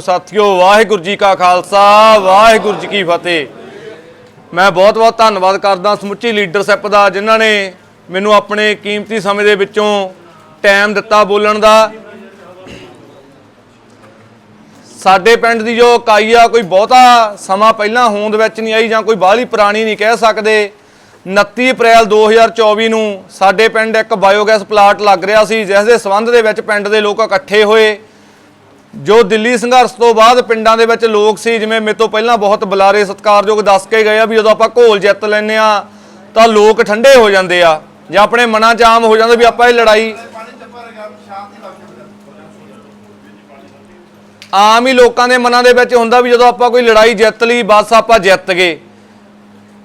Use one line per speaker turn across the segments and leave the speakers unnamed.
ਸਾਥੀਓ, ਵਾਹਿਗੁਰੂ ਜੀ ਕਾ ਖਾਲਸਾ, ਵਾਹਿਗੁਰੂ ਜੀ ਕੀ ਫਤਿਹ। ਮੈਂ ਬਹੁਤ ਬਹੁਤ ਧੰਨਵਾਦ ਕਰਦਾ ਸਮੁੱਚੀ ਲੀਡਰਸ਼ਿਪ ਦਾ, ਜਿਨ੍ਹਾਂ ਨੇ ਮੈਨੂੰ ਆਪਣੇ ਕੀਮਤੀ ਸਮੇਂ ਦੇ ਵਿੱਚੋਂ ਟਾਈਮ ਦਿੱਤਾ ਬੋਲਣ ਦਾ। ਸਾਡੇ ਪਿੰਡ ਦੀ ਜੋ ਇਕਾਈ ਆ, ਕੋਈ ਬਹੁਤਾ ਸਮਾਂ ਪਹਿਲਾਂ ਹੋਂਦ ਵਿੱਚ ਨਹੀਂ ਆਈ ਜਾਂ ਕੋਈ ਬਾਹਲੀ ਪੁਰਾਣੀ ਨਹੀਂ ਕਹਿ ਸਕਦੇ। 29 ਅਪ੍ਰੈਲ 2024 ਨੂੰ ਸਾਡੇ ਪਿੰਡ ਇੱਕ ਬਾਇਓਗੈਸ ਪਲਾਂਟ ਲੱਗ ਰਿਹਾ ਸੀ, ਜਿਸ ਦੇ ਸਬੰਧ ਦੇ ਵਿੱਚ ਪਿੰਡ ਦੇ ਲੋਕ ਇਕੱਠੇ ਹੋਏ। ਜੋ ਦਿੱਲੀ ਸੰਘਰਸ਼ ਤੋਂ ਬਾਅਦ ਪਿੰਡਾਂ ਦੇ ਵਿੱਚ ਲੋਕ ਸੀ, ਜਿਵੇਂ ਮੇਰੇ ਤੋਂ ਪਹਿਲਾਂ ਬਹੁਤ ਬੁਲਾਰੇ ਸਤਿਕਾਰਯੋਗ ਦੱਸ ਕੇ ਗਏ ਆ ਵੀ ਜਦੋਂ ਆਪਾਂ ਘੋਲ ਜਿੱਤ ਲੈਨੇ ਆ, ਤਾਂ ਲੋਕ ਠੰਡੇ ਹੋ ਜਾਂਦੇ ਆ ਜਾਂ ਆਪਣੇ ਮਨਾਂ 'ਚ ਆਮ ਹੋ ਜਾਂਦਾ ਵੀ ਆਪਾਂ ਇਹ ਲੜਾਈ ਆਮ ਹੀ ਲੋਕਾਂ ਦੇ ਮਨਾਂ ਦੇ ਵਿੱਚ ਹੁੰਦਾ ਵੀ ਜਦੋਂ ਆਪਾਂ ਕੋਈ ਲੜਾਈ ਜਿੱਤ ਲਈ, ਬਸ ਆਪਾਂ ਜਿੱਤ ਗਏ।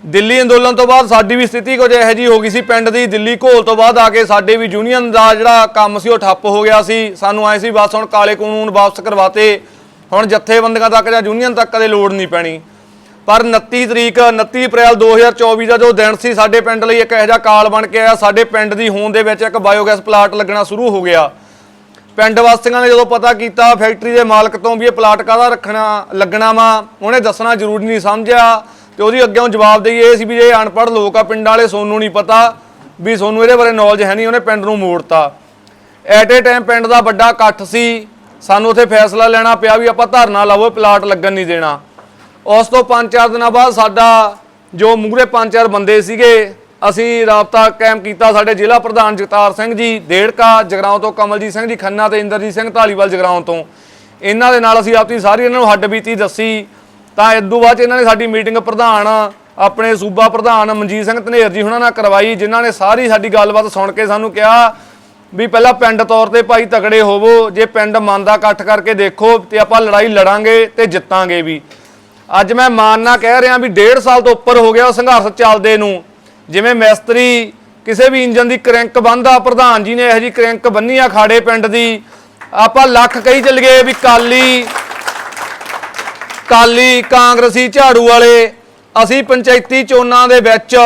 ਦਿੱਲੀ ਅੰਦੋਲਨ ਤੋਂ ਬਾਅਦ ਸਾਡੀ ਵੀ ਸਥਿਤੀ ਕੁਝ ਇਹੋ ਜਿਹੀ ਹੋ ਗਈ ਸੀ। ਪਿੰਡ ਦੀ ਦਿੱਲੀ ਘੋਲ ਤੋਂ ਬਾਅਦ ਆ ਕੇ ਸਾਡੇ ਵੀ ਯੂਨੀਅਨ ਦਾ ਜਿਹੜਾ ਕੰਮ ਸੀ ਉਹ ਠੱਪ ਹੋ ਗਿਆ ਸੀ। ਸਾਨੂੰ ਆਏ ਸੀ, ਬਸ ਹੁਣ ਕਾਲੇ ਕਾਨੂੰਨ ਵਾਪਸ ਕਰਵਾਤੇ। ਹੁਣ ਜਥੇਬੰਦੀਆਂ ਤੱਕ ਜਾਂ ਯੂਨੀਅਨ ਤੱਕ ਕਦੇ ਲੋੜ ਨਹੀਂ ਪੈਣੀ। ਪਰ 29 ਤਰੀਕ 29 ਅਪ੍ਰੈਲ 2024 ਦਾ ਜੋ ਦਿਨ ਸੀ, ਸਾਡੇ ਪਿੰਡ ਲਈ ਇੱਕ ਇਹੋ ਜਿਹਾ ਕਾਲ ਬਣ ਕੇ ਆਇਆ। ਸਾਡੇ ਪਿੰਡ ਦੀ ਹੋਂਦ ਦੇ ਵਿੱਚ ਇੱਕ ਬਾਇਓਗੈਸ ਪਲਾਂਟ ਲੱਗਣਾ ਸ਼ੁਰੂ ਹੋ ਗਿਆ। ਪਿੰਡ ਵਾਸੀਆਂ ਨੇ ਜਦੋਂ ਪਤਾ ਕੀਤਾ ਫੈਕਟਰੀ ਦੇ ਮਾਲਕ ਤੋਂ ਵੀ ਇਹ ਪਲਾਟ ਕਾਹਦਾ ਰੱਖਣਾ, ਲੱਗਣਾ ਵਾ, ਉਹਨੇ ਦੱਸਣਾ ਜ਼ਰੂਰੀ ਨਹੀਂ, ਸਮਝਿਆ। ਤੇ ਉਹਦੀ ਅੱਗੇੋਂ ਜਵਾਬ ਦੇਈ ਇਹ ਸੀ ਵੀ ਜੇ ਅਨਪੜ੍ਹ ਲੋਕ ਆ, ਪਿੰਡ ਵਾਲੇ ਸੋਨੂੰ ਨਹੀਂ ਪਤਾ ਵੀ ਸੋਨੂੰ ਇਹਦੇ ਬਾਰੇ ਨੌਲੇਜ ਹੈ ਨਹੀਂ, ਉਹਨੇ ਪਿੰਡ ਨੂੰ ਮੋੜਤਾ। ਐਟ ਏ ਟਾਈਮ ਪਿੰਡ ਦਾ ਵੱਡਾ ਇਕੱਠ ਸੀ, ਸਾਨੂੰ ਉੱਥੇ ਫੈਸਲਾ ਲੈਣਾ ਪਿਆ ਵੀ ਆਪਾਂ ਧਰਨਾ ਲਾਵੋ ਪਲਾਟ ਲੱਗਣ ਨਹੀਂ ਦੇਣਾ। ਉਸ ਤੋਂ 5-4 ਦਿਨਾਂ ਬਾਅਦ ਸਾਡਾ ਜੋ ਮੂਹਰੇ 5-4 ਬੰਦੇ ਸੀਗੇ, ਅਸੀਂ ਰਾਬਤਾ ਕਾਇਮ ਕੀਤਾ ਸਾਡੇ ਜ਼ਿਲ੍ਹਾ ਪ੍ਰਧਾਨ ਜਗਤਾਰ ਸਿੰਘ ਜੀ ਡੇੜਕਾ ਜਗਰਾਉਂ ਤੋਂ ਕਮਲਜੀਤ ਸਿੰਘ ਜੀ, ਖੰਨਾ ਤੇ ਇੰਦਰਜੀਤ ਸਿੰਘ ਢਾਲੀਵਾਲ ਜਗਰਾਉਂ ਤੋਂ। ਇਹਨਾਂ ਦੇ ਨਾਲ ਅਸੀਂ ਆਪਣੀ ਸਾਰੀ ਇਹਨਾਂ ਨੂੰ ਹੱਡ ਬੀਤੀ ਦੱਸੀ ਤਾਂ ਇਦੋਂ ਬਾਅਦ 'ਚ ਇਹਨਾਂ ਨੇ ਸਾਡੀ ਮੀਟਿੰਗ ਪ੍ਰਧਾਨ, ਆਪਣੇ ਸੂਬਾ ਪ੍ਰਧਾਨ ਮਨਜੀਤ ਸਿੰਘ ਧਨੇਰ ਜੀ ਹੁਣਾਂ ਨਾਲ ਕਰਵਾਈ, ਜਿਨ੍ਹਾਂ ਨੇ ਸਾਰੀ ਸਾਡੀ ਗੱਲਬਾਤ ਸੁਣ ਕੇ ਸਾਨੂੰ ਕਿਹਾ ਵੀ ਪਹਿਲਾਂ ਪਿੰਡ ਤੌਰ ਤੇ ਭਾਈ ਤਗੜੇ ਹੋਵੋ, ਜੇ ਪਿੰਡ ਮਨ ਦਾ ਇਕੱਠ ਕਰਕੇ ਦੇਖੋ ਤੇ ਆਪਾਂ ਲੜਾਈ ਲੜਾਂਗੇ ਤੇ ਜਿੱਤਾਂਗੇ ਵੀ। ਅੱਜ ਮੈਂ ਮਾਨ ਨਾਲ ਕਹਿ ਰਿਹਾ ਵੀ 1.5 ਸਾਲ ਤੋਂ ਉੱਪਰ ਹੋ ਗਿਆ ਉਹ ਸੰਘਰਸ਼ ਚੱਲਦੇ ਨੂੰ। ਜਿਵੇਂ ਮਿਸਤਰੀ, ਕਿਸੇ ਵੀ ਇੰਜਨ ਦੀ ਕਰੰਕ ਬੰਦਾ ਪ੍ਰਧਾਨ ਜੀ ਨੇ ਇਹੋ ਜੀ ਕਰੰਕ ਬੰਨੀ ਆ ਖਾੜੇ ਪਿੰਡ ਦੀ। ਆਪਾਂ ਲੱਖ ਕਹੀ ਚੱਲ ਗਏ ਵੀ ਕਾਲੀ ਕਾਲੀ ਕਾਂਗਰਸੀ ਝਾੜੂ ਵਾਲੇ, ਅਸੀਂ ਪੰਚਾਇਤੀ ਚੋਣਾਂ ਦੇ ਵਿੱਚ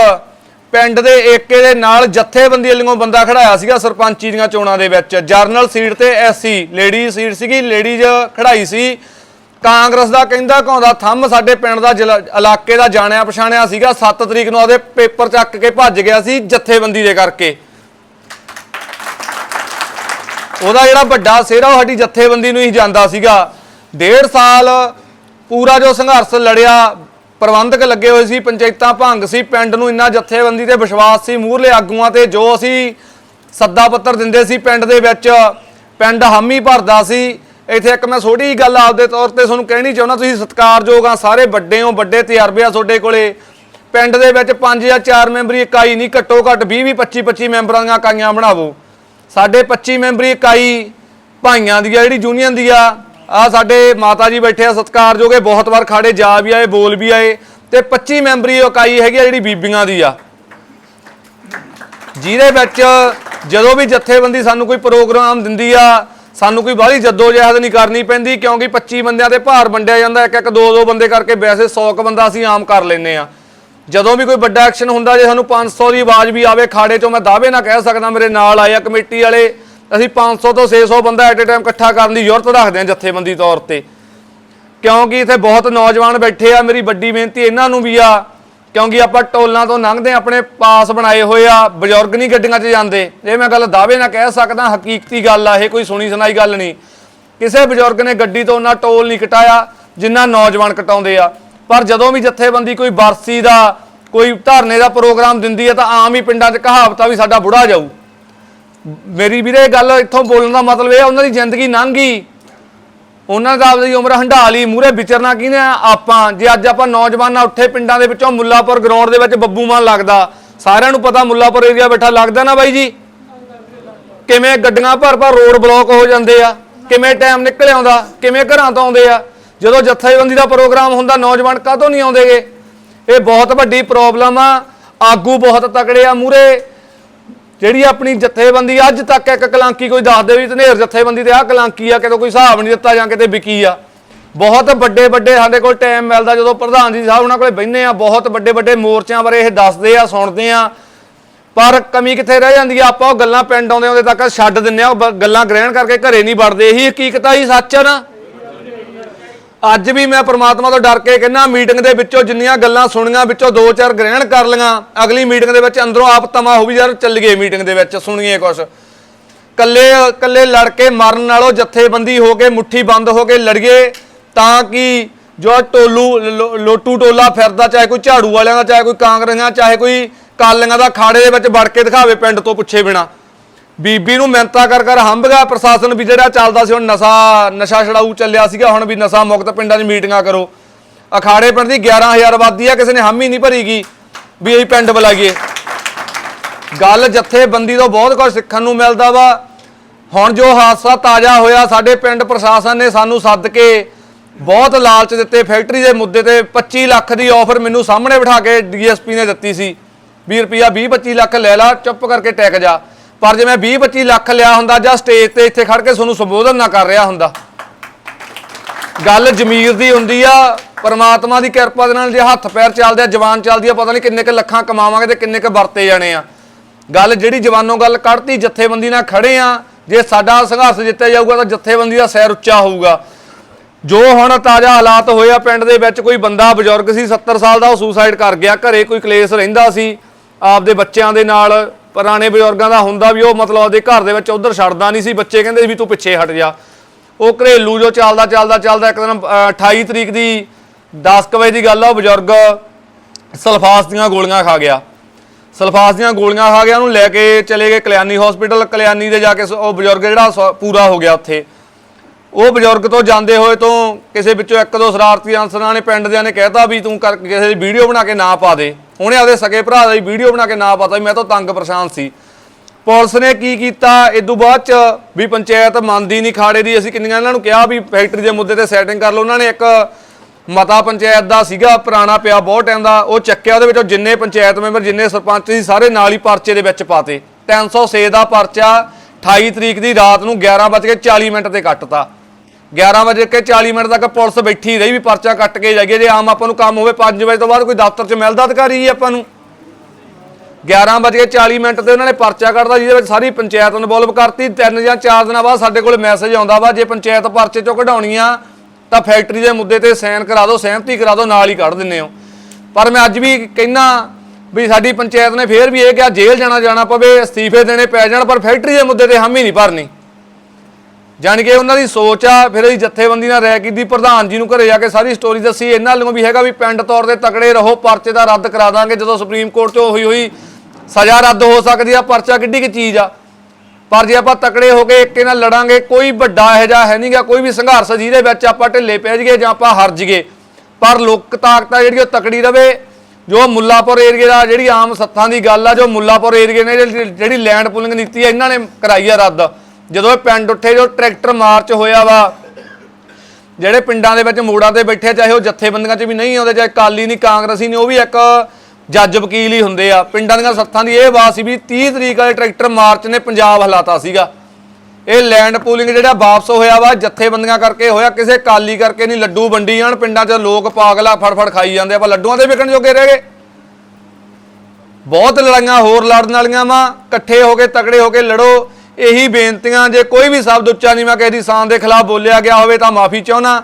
ਪਿੰਡ ਦੇ ਏਕੇ ਦੇ ਨਾਲ ਜਥੇਬੰਦੀ ਵੱਲੋਂ ਬੰਦਾ ਖੜਾਇਆ ਸੀਗਾ ਸਰਪੰਚੀ ਦੀਆਂ ਚੋਣਾਂ ਦੇ ਵਿੱਚ। ਜਰਨਲ ਸੀਟ ਤੇ ਐਸਸੀ, ਲੇਡੀ ਸੀਟ ਸੀਗੀ ਲੇਡੀਜ਼ ਖੜਾਈ ਸੀ। ਕਾਂਗਰਸ ਦਾ ਕਹਿੰਦਾ ਕਹਾਉਂਦਾ ਥੰਮ ਸਾਡੇ ਪਿੰਡ ਦਾ ਜ਼ਿਲ੍ਹਾ- ਇਲਾਕੇ ਦਾ ਜਾਣਿਆ ਪਛਾਣਿਆ ਸੀਗਾ। 7 ਤਰੀਕ ਨੂੰ ਉਹਦੇ ਪੇਪਰ ਚੱਕ ਕੇ ਭੱਜ ਗਿਆ ਸੀ ਜਥੇਬੰਦੀ ਦੇ ਕਰਕੇ। ਉਹਦਾ ਜਿਹੜਾ ਵੱਡਾ ਸਿਹਰਾ ਉਹ ਸਾਡੀ ਜਥੇਬੰਦੀ ਨੂੰ ਹੀ ਜਾਂਦਾ ਸੀਗਾ। ਡੇਢ ਸਾਲ ਪੂਰਾ ਜੋ ਸੰਘਰਸ਼ ਲੜਿਆ, ਪ੍ਰਬੰਧਕ ਲੱਗੇ ਹੋਏ ਸੀ, ਪੰਚਾਇਤਾਂ ਭੰਗ ਸੀ, ਪਿੰਡ ਨੂੰ ਇੰਨਾ ਜਥੇਬੰਦੀ ਤੇ ਵਿਸ਼ਵਾਸ ਸੀ, ਮੂਹਰਲੇ ਆਗੂਆਂ ਤੇ ਜੋ ਅਸੀਂ ਸੱਦਾ ਪੱਤਰ ਦਿੰਦੇ ਸੀ ਪਿੰਡ ਦੇ ਵਿੱਚ, ਪਿੰਡ ਹਾਮੀ ਭਰਦਾ ਸੀ। ਇੱਥੇ ਇੱਕ ਮੈਂ ਛੋਟੀ ਜਿਹੀ ਗੱਲ ਆਪਦੇ ਤੌਰ ਤੇ ਤੁਹਾਨੂੰ ਕਹਿਣੀ ਚਾਹੁੰਦਾ, ਤੁਸੀਂ ਸਤਿਕਾਰਯੋਗ ਆ, ਸਾਰੇ ਵੱਡੇ ਹੋ, ਵੱਡੇ ਤਜਰਬੇ ਆ ਤੁਹਾਡੇ ਕੋਲੇ। ਪਿੰਡ ਦੇ ਵਿੱਚ 5 ਜਾਂ 4 ਮੈਂਬਰੀ ਇਕਾਈ ਨਹੀਂ, ਘੱਟੋ ਘੱਟ 20 20 25 25 ਮੈਂਬਰਾਂ ਦੀਆਂ ਇਕਾਈਆਂ ਬਣਾਵੋ। ਸਾਡੇ 25 ਮੈਂਬਰੀ ਇਕਾਈ ਭਾਈਆਂ ਦੀ ਆ, ਜਿਹੜੀ ਯੂਨੀਅਨ ਦੀ ਆ ਆ ਸਾਡੇ ਮਾਤਾ ਜੀ ਬੈਠੇ ਆ ਸਤਿਕਾਰਯੋਗ ਇਹ ਬਹੁਤ ਵਾਰ ਖਾੜੇ ਜਾ ਵੀ ਆਏ, ਬੋਲ ਵੀ ਆਏ ਤੇ 25 ਮੈਂਬਰੀ ਇਕਾਈ ਹੈਗੀ ਆ ਜਿਹੜੀ ਬੀਬੀਆਂ ਦੀ ਆ। ਜਿਹਦੇ ਵਿੱਚ ਜਦੋਂ ਵੀ ਜਥੇਬੰਦੀ ਸਾਨੂੰ ਕੋਈ ਪ੍ਰੋਗਰਾਮ ਦਿੰਦੀ ਆ, ਸਾਨੂੰ ਕੋਈ ਬਾਹਲੀ ਜੱਦੋ ਜਹਿਦ ਨਹੀਂ ਕਰਨੀ ਪੈਂਦੀ ਕਿਉਂਕਿ 25 ਬੰਦਿਆਂ ਤੇ ਭਾਰ ਵੰਡਿਆ ਜਾਂਦਾ, ਇੱਕ ਇੱਕ ਦੋ ਦੋ ਬੰਦੇ ਕਰਕੇ ਵੈਸੇ 100 ਕ ਬੰਦਾ ਅਸੀਂ ਆਮ ਕਰ ਲੈਨੇ ਆ। ਜਦੋਂ ਵੀ ਕੋਈ ਵੱਡਾ ਐਕਸ਼ਨ ਹੁੰਦਾ, ਜੇ ਸਾਨੂੰ 500 ਦੀ ਆਵਾਜ਼ ਵੀ ਆਵੇ, ਖਾੜੇ ਚੋਂ ਮੈਂ ਦਾਅਵੇ ਨਾ ਕਹਿ ਸਕਦਾ, ਮੇਰੇ ਨਾਲ ਆਇਆ ਕਮੇਟੀ ਵਾਲੇ ਅਸੀਂ 500 ਤੋਂ 600 ਬੰਦਾ ਐਟ ਅ ਟਾਈਮ ਇਕੱਠਾ ਕਰਨ ਦੀ ਜ਼ਰੂਰਤ ਰੱਖਦੇ ਹਾਂ ਜਥੇਬੰਦੀ ਤੌਰ ਤੇ। ਕਿਉਂਕਿ ਇੱਥੇ ਬਹੁਤ ਨੌਜਵਾਨ ਬੈਠੇ ਆ ਮੇਰੀ ਵੱਡੀ ਬੇਨਤੀ ਇਹਨਾਂ ਨੂੰ ਵੀ ਆ ਕਿਉਂਕਿ ਆਪਾਂ ਟੋਲਾਂ ਤੋਂ ਲੰਘਦੇ ਹਾਂ, ਆਪਣੇ ਪਾਸ ਬਣਾਏ ਹੋਏ ਆ ਬਜ਼ੁਰਗ ਨਹੀਂ ਗੱਡੀਆਂ 'ਚ ਜਾਂਦੇ। ਇਹ ਮੈਂ ਗੱਲ ਦਾਅਵੇ ਨਾਲ ਕਹਿ ਸਕਦਾ ਹਕੀਕਤੀ ਗੱਲ ਆ ਇਹ ਕੋਈ ਸੁਣੀ ਸੁਣਾਈ ਗੱਲ ਨਹੀਂ। ਕਿਸੇ ਬਜ਼ੁਰਗ ਨੇ ਗੱਡੀ ਤੋਂ ਉਹਨਾਂ ਟੋਲ ਨਹੀਂ ਕਟਾਇਆ ਜਿੰਨਾ ਨੌਜਵਾਨ ਕਟਾਉਂਦੇ ਆ। ਪਰ ਜਦੋਂ ਵੀ ਜਥੇਬੰਦੀ ਕੋਈ ਬਰਸੀ ਦਾ ਕੋਈ ਧਰਨੇ ਦਾ ਪ੍ਰੋਗਰਾਮ ਦਿੰਦੀ ਹੈ ਤਾਂ ਆਮ ਹੀ ਪਿੰਡਾਂ 'ਚ ਕਹਾਵਤਾਂ ਵੀ ਸਾਡਾ ਬੁੜਾ ਜਾਊ। ਮੇਰੀ ਵੀਰੇ ਗੱਲ ਇੱਥੋਂ ਬੋਲਣ ਦਾ ਮਤਲਬ ਇਹ ਆ, ਉਹਨਾਂ ਦੀ ਜ਼ਿੰਦਗੀ ਲੰਘ ਗਈ। ਉਹਨਾਂ ਦਾ ਆਪਦੀ ਉਮਰ ਹੰਢਾ ਲਈ ਮੂਰੇ ਵਿਚਰਨਾ ਕਿਹਨੇ ਆ? ਆਪਾਂ। ਜੇ ਅੱਜ ਆਪਾਂ ਨੌਜਵਾਨਾਂ ਉੱਠੇ ਪਿੰਡਾਂ ਦੇ ਵਿੱਚੋਂ ਮੁੱਲਾਪੁਰ ਗਰਾਊਂਡ ਦੇ ਵਿੱਚ ਬੱਬੂ ਮਾਨ ਲੱਗਦਾ, ਸਾਰਿਆਂ ਨੂੰ ਪਤਾ ਮੁੱਲਾਪੁਰ ਏਰੀਆ ਬੈਠਾ ਲੱਗਦਾ ਨਾ ਬਾਈ ਜੀ? ਕਿਵੇਂ ਗੱਡੀਆਂ ਭਰ ਭਰ ਰੋਡ ਬਲੌਕ ਹੋ ਜਾਂਦੇ ਆ? ਕਿਵੇਂ ਟਾਈਮ ਨਿਕਲ ਆਉਂਦਾ? ਕਿਵੇਂ ਘਰਾਂ ਤੋਂ ਆਉਂਦੇ ਆ? ਜਦੋਂ ਜਥੇਬੰਦੀ ਦਾ ਪ੍ਰੋਗਰਾਮ ਹੁੰਦਾ, ਨੌਜਵਾਨ ਕਾਹਤੋਂ ਨਹੀਂ ਆਉਂਦੇਗੇ? ਇਹ ਬਹੁਤ ਵੱਡੀ ਪ੍ਰੋਬਲਮ ਆ। ਆਗੂ ਬਹੁਤ ਤਕੜੇ ਆ ਮੂਰੇ ਜਿਹੜੀ ਆਪਣੀ ਜਥੇਬੰਦੀ ਅੱਜ ਤੱਕ ਇੱਕ ਕਲਾਂਕੀ ਕੋਈ ਦੱਸ ਦੇ ਵੀ ਧਨੇਰ ਜਥੇਬੰਦੀ ਤੇ ਆਹ ਕਲਾਂਕੀ ਆ, ਕਿਤੇ ਕੋਈ ਹਿਸਾਬ ਨਹੀਂ ਦਿੱਤਾ ਜਾਂ ਕਿਤੇ ਵਿਕੀ ਆ। ਬਹੁਤ ਵੱਡੇ ਵੱਡੇ ਸਾਡੇ ਕੋਲ ਟਾਈਮ ਮਿਲਦਾ ਜਦੋਂ ਪ੍ਰਧਾਨ ਜੀ ਸਾਹਿਬ ਉਹਨਾਂ ਕੋਲੇ ਬੈਠਨੇ ਆ, ਬਹੁਤ ਵੱਡੇ ਵੱਡੇ ਮੋਰਚਿਆਂ ਬਾਰੇ ਇਹ ਦੱਸਦੇ ਆ, ਸੁਣਦੇ ਆ। ਪਰ ਕਮੀ ਕਿੱਥੇ ਰਹਿ ਜਾਂਦੀ ਆ, ਆਪਾਂ ਉਹ ਗੱਲਾਂ ਪਿੰਡ ਆਉਂਦੇ ਆਉਂਦੇ ਤੱਕ ਛੱਡ ਦਿੰਨੇ ਆ, ਉਹ ਗੱਲਾਂ ਗ੍ਰਹਿਣ ਕਰਕੇ ਘਰੇ ਨਹੀਂ ਵੜਦੇ, ਇਹੀ ਹਕੀਕਤ ਆ ਹੀ ਸੱਚ ਆ ਨਾ। ਅੱਜ ਵੀ ਮੈਂ ਪ੍ਰਮਾਤਮਾ ਤੋਂ ਡਰ ਕੇ ਕਹਿੰਦਾ ਮੀਟਿੰਗ ਦੇ ਵਿੱਚੋਂ ਜਿੰਨੀਆਂ ਗੱਲਾਂ ਸੁਣੀਆਂ, ਵਿੱਚੋਂ ਦੋ ਚਾਰ ਗ੍ਰਹਿਣ ਕਰ ਲਈਆਂ ਅਗਲੀ ਮੀਟਿੰਗ ਦੇ ਵਿੱਚ ਅੰਦਰੋਂ ਆਪ ਤਮਾ ਹੋ ਵੀ ਯਾਰ ਚੱਲੀਏ ਮੀਟਿੰਗ ਦੇ ਵਿੱਚ, ਸੁਣੀਏ ਕੁਛ। ਕੱਲੇ ਕੱਲੇ ਲੜ ਕੇ ਮਰਨ ਨਾਲੋਂ ਜਥੇਬੰਦੀ ਹੋ ਕੇ, ਮੁੱਠੀ ਬੰਦ ਹੋ ਕੇ ਲੜੀਏ, ਤਾਂ ਕਿ ਜੋ ਟੋਲੂ ਲੋਟੂ ਟੋਲਾ ਫਿਰਦਾ, ਚਾਹੇ ਕੋਈ ਝਾੜੂ ਵਾਲਿਆਂ ਦਾ, ਚਾਹੇ ਕੋਈ ਕਾਂਗਰਸੀਆਂ, ਚਾਹੇ ਕੋਈ ਕਾਲੀਆਂ ਦਾ, ਖਾੜੇ ਦੇ ਵਿੱਚ ਵੜ ਕੇ ਦਿਖਾਵੇ ਪਿੰਡ ਤੋਂ ਪੁੱਛੇ ਬਿਨਾ। ਬੀਬੀ ਨੂੰ ਮਿਹਨਤਾਂ ਕਰ ਕਰ ਹੰਭ ਗਿਆ। ਪ੍ਰਸ਼ਾਸਨ ਵੀ ਜਿਹੜਾ ਚੱਲਦਾ ਸੀ, ਹੁਣ ਨਸ਼ਾ ਨਸ਼ਾ ਛਡਾਊ ਚੱਲਿਆ ਸੀਗਾ। ਹੁਣ ਵੀ ਨਸ਼ਾ ਮੁਕਤ ਪਿੰਡਾਂ 'ਚ ਮੀਟਿੰਗਾਂ ਕਰੋ। ਅਖਾੜੇ ਪਿੰਡ ਦੀ 11000 ਆਬਾਦੀ ਆ, ਕਿਸੇ ਨੇ ਹਮ ਹੀ ਨਹੀਂ ਭਰੀਗੀ ਵੀ ਅਸੀਂ ਪਿੰਡ ਬੁਲਾਈਏ। ਗੱਲ ਜਥੇਬੰਦੀ ਤੋਂ ਬਹੁਤ ਕੁਝ ਸਿੱਖਣ ਨੂੰ ਮਿਲਦਾ ਵਾ। ਹੁਣ ਜੋ ਹਾਦਸਾ ਤਾਜ਼ਾ ਹੋਇਆ, ਸਾਡੇ ਪਿੰਡ ਪ੍ਰਸ਼ਾਸਨ ਨੇ ਸਾਨੂੰ ਸੱਦ ਕੇ ਬਹੁਤ ਲਾਲਚ ਦਿੱਤੇ। ਫੈਕਟਰੀ ਦੇ ਮੁੱਦੇ ਤੇ 25 ਲੱਖ ਦੀ ਆਫਰ ਮੈਨੂੰ ਸਾਹਮਣੇ ਬਿਠਾ ਕੇ ਡੀਐਸਪੀ ਨੇ ਦਿੱਤੀ ਸੀ। 20 ਰੁਪਿਆ 20 25 ਲੱਖ ਲੈ ਲਾ, ਚੁੱਪ ਕਰਕੇ ਟੈਕ ਜਾ। ਪਰ ਜੇ ਮੈਂ 20 25 ਲੱਖ ਲਿਆ ਹੁੰਦਾ ਜਾਂ ਸਟੇਜ ਤੇ ਇੱਥੇ ਖੜ ਕੇ ਤੁਹਾਨੂੰ ਸੰਬੋਧਨ ਨਾ ਕਰ ਰਿਹਾ ਹੁੰਦਾ। ਗੱਲ ਜ਼ਮੀਰ ਦੀ ਹੁੰਦੀ ਆ, ਪਰਮਾਤਮਾ ਦੀ ਕਿਰਪਾ ਦੇ ਨਾਲ ਜੇ ਹੱਥ ਪੈਰ ਚੱਲਦੇ ਆ ਜਵਾਨ ਚੱਲਦੀ ਆ, ਪਤਾ ਨਹੀਂ ਕਿੰਨੇ ਕ ਲੱਖਾਂ ਕਮਾਵਾਂਗੇ ਤੇ ਕਿੰਨੇ ਕ ਵਰਤੇ ਜਾਣੇ ਆ। ਗੱਲ ਜਿਹੜੀ ਜਵਾਨੋਂ ਗੱਲ ਕੱਢਤੀ, ਜਥੇਬੰਦੀ ਨਾਲ ਖੜੇ ਆ, ਜੇ ਸਾਡਾ ਸੰਘਰਸ਼ ਜਿੱਤਿਆ ਜਾਊਗਾ ਤਾਂ ਜਥੇਬੰਦੀ ਦਾ ਸਿਰ ਉੱਚਾ ਹੋਊਗਾ। ਜੋ ਹੁਣ ਤਾਜ਼ਾ ਹਾਲਾਤ ਹੋਇਆ ਪਿੰਡ ਦੇ ਵਿੱਚ, ਕੋਈ ਬੰਦਾ ਬਜ਼ੁਰਗ ਸੀ 70 ਸਾਲ ਦਾ, ਉਹ ਸੁਸਾਈਡ ਕਰ ਗਿਆ, ਘਰੇ ਕੋਈ ਕਲੇਸ਼ ਰਹਿੰਦਾ ਸੀ, ਆਪਦੇ ਬੱਚਿਆਂ ਦੇ ਨਾਲ ਪੁਰਾਣੇ ਬਜ਼ੁਰਗਾਂ ਦਾ ਹੁੰਦਾ ਵੀ ਉਹ ਮਤਲਬ ਉਹਦੇ ਘਰ ਦੇ ਵਿੱਚ ਉਧਰ ਛੱਡਦਾ ਨਹੀਂ ਸੀ ਬੱਚੇ ਕਹਿੰਦੇ ਵੀ ਤੂੰ ਪਿੱਛੇ ਹਟ ਜਾ। ਉਹ ਘਰੇਲੂ ਜੋ ਚੱਲਦਾ ਚੱਲਦਾ ਚੱਲਦਾ ਇੱਕ ਦਿਨ ਅਹ, 28 ਤਰੀਕ ਦੀ 10 ਕੁ ਵਜੇ ਦੀ ਗੱਲ ਆ ਉਹ ਬਜ਼ੁਰਗ ਸਲਫਾਸ ਦੀਆਂ ਗੋਲੀਆਂ ਖਾ ਗਿਆ। ਸਲਫਾਸ ਦੀਆਂ ਗੋਲੀਆਂ ਖਾ ਗਿਆ ਉਹਨੂੰ ਲੈ ਕੇ ਚਲੇ ਗਏ ਕਲਿਆਣੀ ਹਸਪੀਟਲ ਕਲਿਆਣੀ ਦੇ ਜਾ ਕੇ ਸ- ਉਹ ਬਜ਼ੁਰਗ ਜਿਹੜਾ ਸ- ਪੂਰਾ ਹੋ ਗਿਆ ਉੱਥੇ। ਉਹ ਬਜ਼ੁਰਗ ਤੋਂ ਜਾਂਦੇ ਹੋਏ ਤੋਂ ਕਿਸੇ ਵਿੱਚੋਂ ਇੱਕ ਦੋ ਸ਼ਰਾਰਤੀ ਅਨਸਰਾਂ ਨੇ ਪਿੰਡ ਦਿਆਂ ਨੇ ਕਹਿਤਾ ਵੀ ਤੂੰ ਕਰ ਕਿਸੇ ਦੀ ਵੀਡੀਓ ਬਣਾ ਕੇ ਨਾ ਪਾ ਦੇ। ਉਹਨੇ ਆਪਦੇ ਸਕੇ ਭਰਾ ਦੀ ਵੀਡੀਓ ਬਣਾ ਕੇ ਨਾ ਪਤਾ ਵੀ ਮੈਂ ਤਾਂ ਤੰਗ ਪਰੇਸ਼ਾਨ ਸੀ। ਪੁਲਿਸ ਨੇ ਕੀ ਕੀਤਾ? ਇਦੋਂ ਬਾਅਦ ਚ ਵੀ ਪੰਚਾਇਤ ਮੰਨਦੀ ਨਹੀਂ ਖਾੜੇ ਦੀ। ਅਸੀਂ ਕਿੰਨੀਆਂ ਇਹਨਾਂ ਨੂੰ ਕਿਹਾ ਵੀ ਫੈਕਟਰੀ ਦੇ ਮੁੱਦੇ ਤੇ ਸੈਟਿੰਗ ਕਰ ਲਓ। ਉਹਨਾਂ ਨੇ ਇੱਕ ਮਤਾ ਪੰਚਾਇਤ ਦਾ ਸੀਗਾ, ਪੁਰਾਣਾ ਪਿਆ ਬਹੁਤ ਟਾਈਮ ਦਾ। ਉਹ ਚੱਕਿਆ ਉਹਦੇ ਵਿੱਚੋਂ ਜਿੰਨੇ ਪੰਚਾਇਤ ਮੈਂਬਰ, ਜਿੰਨੇ ਸਰਪੰਚ ਸੀ, ਸਾਰੇ ਨਾਲ ਹੀ ਪਰਚੇ ਦੇ ਵਿੱਚ ਪਾਤੇ। 306 ਦਾ ਪਰਚਾ 28 ਤਰੀਕ ਦੀ ਰਾਤ ਨੂੰ 11:40 ਮਿੰਟ ਤੇ ਕੱਟਤਾ। 11:40 ਮਿੰਟ ਤੱਕ ਪੁਲਿਸ ਬੈਠੀ ਰਹੀ ਵੀ ਪਰਚਾ ਕੱਟ ਕੇ ਜਾਈਏ। ਜੇ ਆਮ ਆਪਾਂ ਨੂੰ ਕੰਮ ਹੋਵੇ 5 ਵਜੇ ਤੋਂ ਬਾਅਦ ਕੋਈ ਦਫ਼ਤਰ 'ਚ ਮਿਲਦਾ ਅਧਿਕਾਰੀ ਜੀ ਆਪਾਂ ਨੂੰ। 11:40 ਮਿੰਟ ਤੇ ਉਹਨਾਂ ਨੇ ਪਰਚਾ ਕੱਢਦਾ ਜਿਹਦੇ ਵਿੱਚ ਸਾਰੀ ਪੰਚਾਇਤ ਇਨਵੋਲਵ ਕਰਤੀ। ਤਿੰਨ ਜਾਂ ਚਾਰ ਦਿਨਾਂ ਬਾਅਦ ਸਾਡੇ ਕੋਲ ਮੈਸੇਜ ਆਉਂਦਾ ਵਾ, ਜੇ ਪੰਚਾਇਤ ਪਰਚੇ ਚੋਂ ਕਢਾਉਣੀ ਆ ਤਾਂ ਫੈਕਟਰੀ ਦੇ ਮੁੱਦੇ ਤੇ ਸਾਈਨ ਕਰਾ ਦਿਓ, ਸਹਿਮਤੀ ਕਰਾ ਦਿਓ, ਨਾਲ ਹੀ ਕੱਢ ਦਿੰਨੇ ਹੋ। ਪਰ ਮੈਂ ਅੱਜ ਵੀ ਕਹਿਣਾ ਵੀ ਸਾਡੀ ਪੰਚਾਇਤ ਨੇ ਫੇਰ ਵੀ ਇਹ ਕਿਹਾ, ਜੇਲ੍ਹ ਜਾਣਾ ਜਾਣਾ ਪਵੇ, ਅਸਤੀਫੇ ਦੇਣੇ ਪੈ ਜਾਣ, ਪਰ ਫੈਕਟਰੀ ਦੇ ਮੁੱਦੇ ਤੇ ਹਮ ਹੀ ਨਹੀਂ ਭਰਨੀ। ਜਾਣ ਕੇ ਉਹਨਾਂ ਦੀ ਸੋਚ ਆ, ਫਿਰ ਅਸੀਂ ਜਥੇਬੰਦੀ ਨਾਲ ਰਹਿ ਕੀਤੀ, ਪ੍ਰਧਾਨ ਜੀ ਨੂੰ ਘਰੇ ਜਾ ਕੇ ਸਾਰੀ ਸਟੋਰੀ ਦੱਸੀ। ਇਹਨਾਂ ਨੂੰ ਵੀ ਹੈਗਾ ਵੀ ਪਿੰਡ ਤੌਰ ਤੇ ਤਕੜੇ ਰਹੋ, ਪਰਚੇ ਦਾ ਰੱਦ ਕਰਾ ਦਾਂਗੇ। ਜਦੋਂ ਸੁਪਰੀਮ ਕੋਰਟ 'ਚੋਂ ਹੋਈ ਹੋਈ, ਸਜ਼ਾ ਰੱਦ ਹੋ ਸਕਦੀ ਆ, ਪਰਚਾ ਕਿੱਡੀ ਕੀ ਚੀਜ਼ ਆ। ਪਰ ਜੇ ਆਪਾਂ ਤਕੜੇ ਹੋ ਕੇ ਇੱਕੇ ਨਾਲ ਲੜਾਂਗੇ, ਕੋਈ ਵੱਡਾ ਇਹੋ ਜਿਹਾ ਹੈ ਨਹੀਂਗਾ, ਕੋਈ ਵੀ ਸੰਘਰਸ਼ ਜਿਹਦੇ ਵਿੱਚ ਆਪਾਂ ਢਿੱਲੇ ਪੈ ਜਾਈਏ ਜਾਂ ਆਪਾਂ ਹਾਰ ਜਾਈਏ। ਪਰ ਲੋਕ ਤਾਕਤ ਆ ਜਿਹੜੀ ਉਹ ਤਕੜੀ ਰਵੇ, ਜੋ ਮੁੱਲਾਪੁਰ ਏਰੀਏ ਦਾ ਜਿਹੜੀ ਆਮ ਸੱਥਾਂ ਦੀ ਗੱਲ ਆ, ਜੋ ਮੁੱਲਾਪੁਰ ਏਰੀਏ ਨੇ ਜਿਹੜੀ ਜਿਹੜੀ ਲੈਂਡ ਪੂਲਿੰਗ ਨੀਤੀ ਆ, ਇਹਨਾਂ ਨੇ ਕਰਾਈ ਆ ਰੱਦ। ਜਦੋਂ ਇਹ ਪਿੰਡ ਉੱਠੇ ਜੋ ਟਰੈਕਟਰ ਮਾਰਚ ਹੋਇਆ ਵਾ, ਜਿਹੜੇ ਪਿੰਡਾਂ ਦੇ ਵਿੱਚ ਮੋੜਾਂ ਤੇ ਬੈਠੇ ਚਾਹੇ ਉਹ ਜਥੇਬੰਦੀਆਂ 'ਚ ਵੀ ਨਹੀਂ ਆਉਂਦੇ, ਚਾਹੇ ਕਾਲੀ ਨਹੀਂ, ਕਾਂਗਰਸੀ ਨਹੀਂ, ਉਹ ਵੀ ਇੱਕ ਜੱਜ ਵਕੀਲ ਹੀ ਹੁੰਦੇ ਆ। ਪਿੰਡਾਂ ਦੀਆਂ ਸੱਥਾਂ ਦੀ ਇਹ ਬਾਤ ਸੀ ਵੀ 30 ਤਰੀਕ ਵਾਲੇ ਟਰੈਕਟਰ ਮਾਰਚ ਨੇ ਪੰਜਾਬ ਹਲਾਤਾ ਸੀਗਾ। ਇਹ ਲੈਂਡ ਪੂਲਿੰਗ ਜਿਹੜਾ ਵਾਪਸ ਹੋਇਆ ਵਾ, ਜਥੇਬੰਦੀਆਂ ਕਰਕੇ ਹੋਇਆ, ਕਿਸੇ ਕਾਲੀ ਕਰਕੇ ਨਹੀਂ, ਲੱਡੂ ਵੰਡੀ ਜਾਣ, ਪਿੰਡਾਂ 'ਚ ਲੋਕ ਪਾਗਲਾ ਫੜਫੜ ਖਾਈ ਜਾਂਦੇ ਆਪਾਂ ਲੱਡੂਆਂ ਦੇ ਵਿਕਣ ਜੋਗੇ ਰਹਿ ਗਏ। ਬਹੁਤ ਲੜਾਈਆਂ ਹੋਰ ਲੜਨ ਵਾਲੀਆਂ ਵਾ, ਇਕੱਠੇ ਹੋ ਕੇ, ਤਕੜੇ ਹੋ ਕੇ ਲੜੋ ਇਹੀ ਬੇਨਤੀਆਂ, ਜੇ ਕੋਈ ਵੀ ਸ਼ਬਦ ਉੱਚਾ ਨਹੀਂ ਮੈਂ ਕਿਸੇ ਦੀ ਸ਼ਾਨ ਦੇ ਖਿਲਾਫ ਬੋਲਿਆ ਗਿਆ ਹੋਵੇ ਤਾਂ ਮਾਫੀ ਚਾਹੁੰਦਾ।